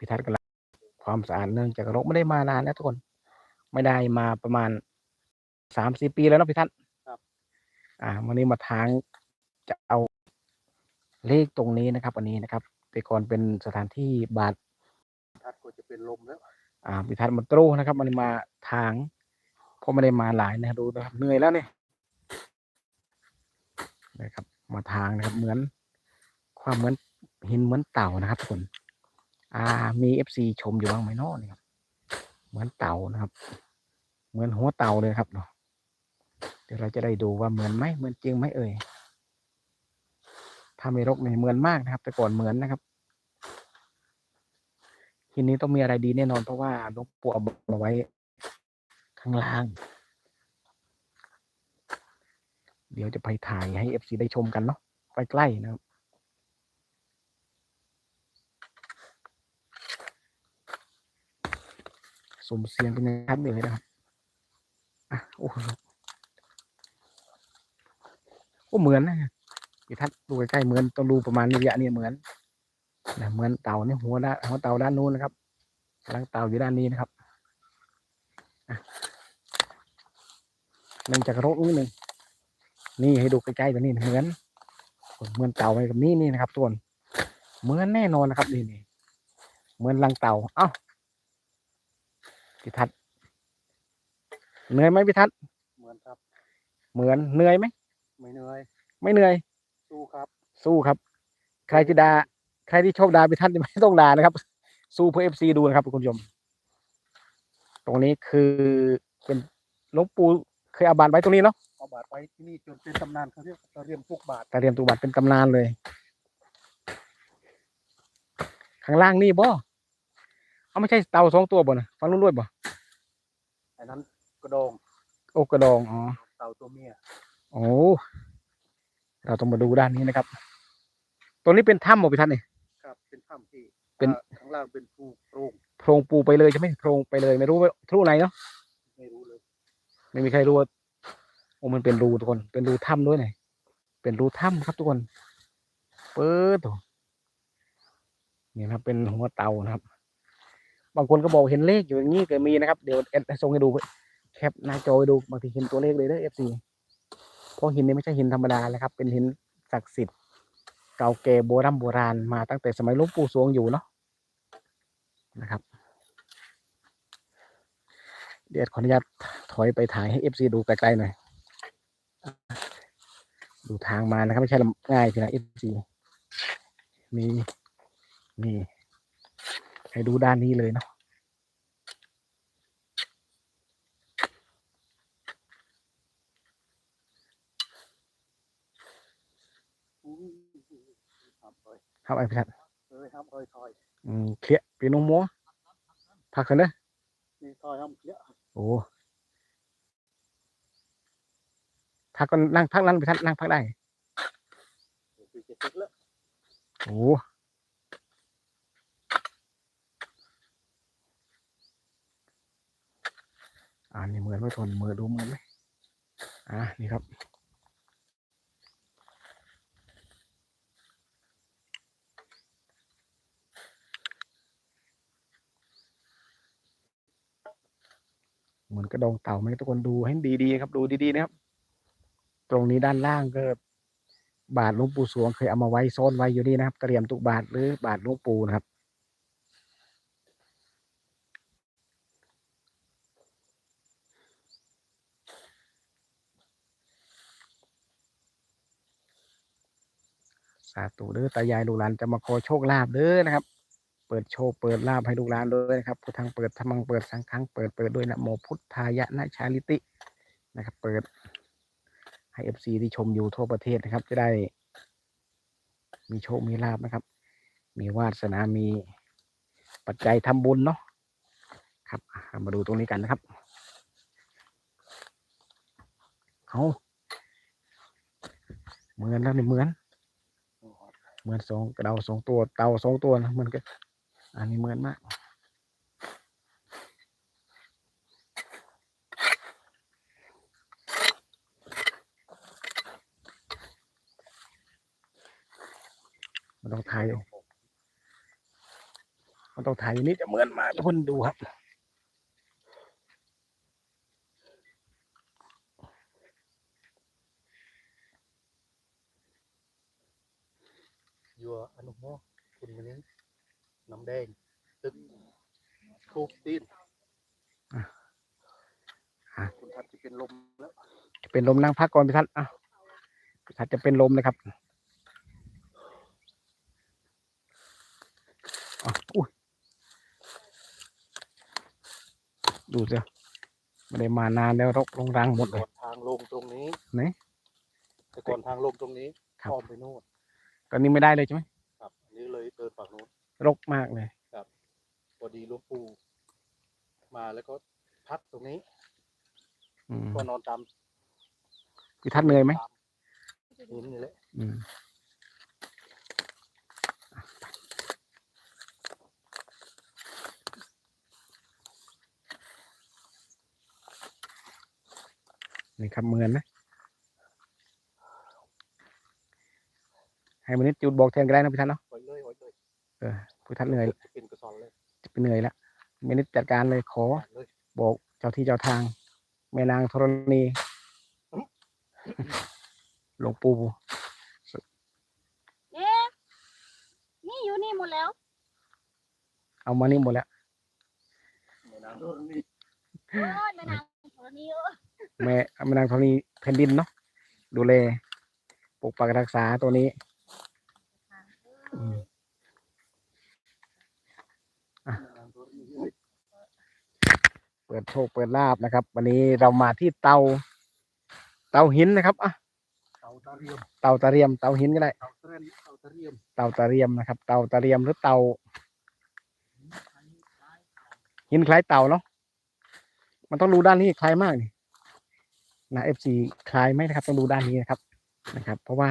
พิทัศน์กำลังความสะอาดเนื่องจากรกไม่ได้มานานแล้วทุกคน ไม่ได้มาประมาณสามสี่ปีแล้วเนาะพิทัศน์ครับอ่าวันนี้มาทางจะเอาเลขตรงนี้นะครับ วันนี้นะครับแต่ก่อนเป็นสถานที่บาททัดก็จะเป็นลมแล้วอ่าพิทัศน์มันตรูนะครับ มันมาทางเพราะไม่ได้มาหลายนะดูนะครับเหนื่อยแล้วเนี่ยนะครับ มาทางนะครับ เหมือน ความเหมือนหินเหมือนเต่านะครับทุกคน อ่า มีเอฟซีชมอยู่บ้างไหมเนาะนี่ครับเหมือนเต่านะครับ เหมือนหัวเต่าเลยครับเนาะเดี๋ยวเราจะได้ดูว่าเหมือนไหมเหมือนจริงไหมเอ่ยถ้าไม่รกเนี่ยเหมือนมากนะครับ แต่ก่อนเหมือนนะครับหินนี้ต้องมีอะไรดีแน่นอนเพราะว่าลวงปู่เอามาไว้ข้างล่าง เดี๋ยวจะไปถ่ายให้เอฟซีได้ชมกันเนาะใกล้ๆนะครับ สมเสียงเป็นยังไงครับเลยนะครับอะโอ้โหโอ้เหมือนนะพี่ทัศน์ดูใกล้ๆเหมือนต้องดูประมาณระยะนี้เหมือนนะเหมือนเต่าเนี่ยหัวด้านหัวเต่าด้านนู้นนะครับกำลังเต่าอยู่ด้านนี้นะครับอะเนื่องจากรถนิดหนึ่งนี่ให้ดูใกล้ๆแบบนี้เหมือนเหมือนเต่าไปกับนี่นี่นะครับส่วนเหมือนแน่นอนนะครับนี่นี่เหมือนรังเต่าเอ้า พิทัศน์เหนื่อยไหมพิทัศน์เหมือนครับ เหมือนเหนื่อยไหมไม่เหนื่อย ไม่เหนื่อย สู้ครับ สู้ครับ ใครที่ด่าใครที่ชอบด่าพิทัศน์ไม่ต้องด่านะครับ สู้เพื่อเอฟซีดูนะครับคุณผู้ชม ตรงนี้คือเป็นหลวงปู่เคยเอาบานไว้ตรงนี้เนาะเอาบาทไว้ที่นี่จนเป็นตำนานเขาเรียกเราเรียมทุกบาทแต่เรียมตุบัตรเป็นตำนานเลย ข้างล่างนี่บ่ เอาไม่ใช่เตาสองตัวบ่นะฟังรุ่นด้วยบ่อันนั้นกระดองโอกระดอง อ๋อ เต่าตัวเมียโอ้เราต้องมาดูด้านนี้นะครับ ตรงนี้เป็นถ้ำบ่พิทัศน์นี่ ครับ เป็นถ้ำที่เป็นอ่าข้างล่างเป็นภูโปร่งโพรงปูไปเลยใช่ไหมโพรงไปเลยไม่รู้ว่าทะลุไหนเนาะ ไม่รู้เลย ไม่มีใครรู้ว่าโอ้มันเป็นรูทุกคน เป็นรูถ้ำด้วยไหนเป็นรูถ้ำครับทุกคน เปิดตัวนี่นะครับเป็นหัวเตานะครับ บางคนก็บอกเห็นเลขอยู่อย่างนี้ก็มีนะครับเดี๋ยวแอดส่งให้ดูแคปหน้าจอให้ดูบางทีเห็นตัวเลขเลยเด้อเอฟซีเพราะหินนี้ไม่ใช่หินธรรมดาเลยครับ เป็นหินศักดิ์สิทธิ์เก่าแก่โบราณโบราณมาตั้งแต่สมัยหลวงปู่สวงอยู่เนาะนะครับ เดี๋ยวขออนุญาตถอยไปถ่ายให้เอฟซีดูไกลๆหน่อยดูทางมานะครับ ไม่ใช่ลำง่ายทีนะเอฟซีมีมี ให้ดูด้านนี้เลยเนาะครับไอ้พี่ทัดเอ้ยครับเอ้ยทอยอืมเคลียร์ปีนงมัวพักกันเนอะนี่ทอยครับเยอะโอ้พักก็นั่งพักนั้นพี่ทัดนั่งพักได้คือจะติดแล้วโอ้ อ่านี่เหมือนไม่ทนมือดูเหมือนไหมอ่านี่ครับ เหมือนกระดองเต่าไหมทุกคนดูให้ดีๆครับดูดีๆนะครับ ตรงนี้ด้านล่างก็บาทหลวงปู่สวงเคยเอามาไว้ซ่อนไว้อยู่นี่นะครับ เตรียมตุกบาทหรือบาทหลวงปู่นะครับ สาธุเด้อตายายลูกหลานจะมาขอโชคลาภเด้อนะครับ เปิดโชคเปิดลาภให้ลูกหลานด้วยนะครับพุทธังเปิดธรรมังเปิดสังฆังเปิดเปิดด้วยนะโมพุทธายะนะชาลิตินะครับ เปิดให้เอฟซีที่ชมอยู่ทั่วประเทศนะครับ จะได้ มีโชคมีลาบนะครับ มีวาสนามีปัจจัยทำบุญเนาะครับมาดูตรงนี้กันนะครับเอาเหมือนแล้วนี่เหมือน เหมือนสองเดาสองตัวเตาสองตัวนะเหมือนกันอันนี้เหมือนมากมันต้องถ่ายเอามันต้องถ่ายอย่นี้จะเหมือนมากทุกคนดูครับ ยัวอนุโมคุณวันนี้น้ำแดงตึกทูบตีนอะอะ คุณทัดจะเป็นลมแล้วจะเป็นลมนั่งพักก่อนพี่ทัศน์อะพี่ทัศน์จะเป็นลมนะครับอะอุ้ยดูสิไม่ได้มานานแล้วรกลงรังหมดเลยก่อนทางลงตรงนี้ไหน แต่ก่อนทางลงตรงนี้ครับ อ้อมไปโน่นตอนนี้ไม่ได้เลยใช่ไหมครับอั นนี้เลยเดินฝั่งโน้นรกมากเลย พอดีหลวงปู่มาแล้วก็พัดตรงนี้ อืมก็นอนตามพี่ทัศน์เหนื่อยไหมตามหินนี่แหละอืมนี่ครับเหมือนนะ ให้มันนิดจุดบอกแทนก็ได้นะพี่ทัศน์เนาะ พี่ทัศน์เหนื่อยจะเป็นกระสอนเลยจะเป็นเหนื่อยแล้วมินิดจัดการเลยขอเลยบอกเจ้าที่เจ้าทาง แม่นางธรณีหลวงปู่เอ๊ะนี่อยู่นี่หมดแล้ว เอามานี่หมดแล้วในน้ำโน่นนี่โอ้ยแม่นางธรณีเออแม่แม่นางธรณีแผ่นดินเนาะดูแลปกปักรักษาตัวนี้ อืม ในน้ำโน่นนี่ เปิดโชคเปิดลาบนะครับ วันนี้เรามาที่เตา เตาหินนะครับอะเตาตะเรียมเตาตะเรียมเตาหินก็ได้เตาเตรนเตาตะเรียมเตาตะเรียมนะครับ เตาตะเรียมหรือเตา หินคล้ายเตาเนาะมันต้องดูด้านนี้คล้ายมากนี่นะเอฟซีคล้ายไหมนะครับ ต้องดูด้านนี้นะครับนะครับ เพราะว่า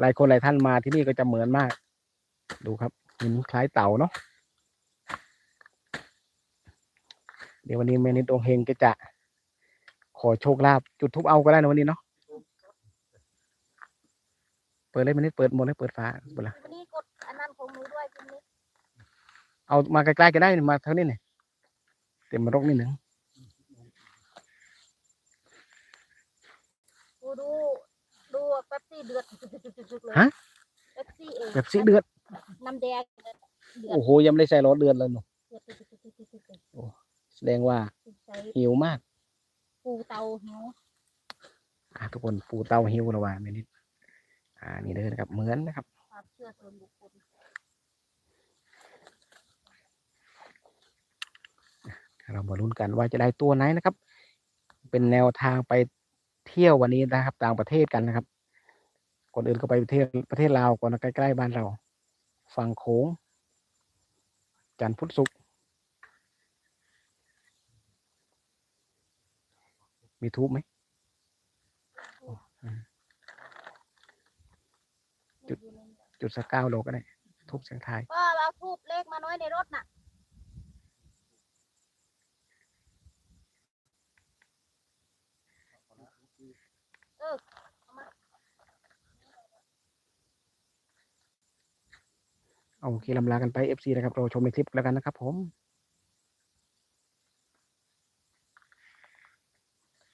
หลายคนหลายท่านมาที่นี่ก็จะเหมือนมาก ดูครับหินคล้ายเต่าเนาะ เดี๋ยววันนี้เมนิดดวงเฮงก็จะ ขอโชคลาภจุดทุบเอาก็ได้นะวันนี้เนาะเปิดเลยเมนิดเปิดหมดเลยเปิดฟ้าเปิดละวันนี้กดอันนั้นของหนูด้วยคุณนิดเอามาใกล้ๆก็ได้มาเท่านี้เนี่ยเต็มมารกนิดหนึ่งดูดูดูเป๊ปซี่เดือดเลยฮะเป๊ปซี่เองแบบสีเดือดน้ำแดงเดือดโอ้โหยังไม่ได้ใส่รถเดือดเลยหนู แสดงว่าใส่หิวมาก ปูเตาหิวอะทุกคนปูเต้าหิวระว่าไม่นิดอ่านี่เลยนะครับเหมือนนะครับความเชื่อส่วนบุคคลเรามาลุ้นกันว่าจะได้ตัวไหนนะครับ เป็นแนวทางไปเที่ยววันนี้นะครับ ต่างประเทศกันนะครับคนอื่นก็ไปประเทศประเทศลาวก่อนนะใกล้ๆบ้านเรา ฝั่งโขงจันทร์พุธศุกร์ มีทูบไหมจุดจุดสักเก้าโลก็ได้ทูบเสียงทายก็เอาทูบเลขมาน้อยในรถน่ะเอาโอเคลำลากันไป FC นะครับเราชมในคลิปแล้วกันนะครับผม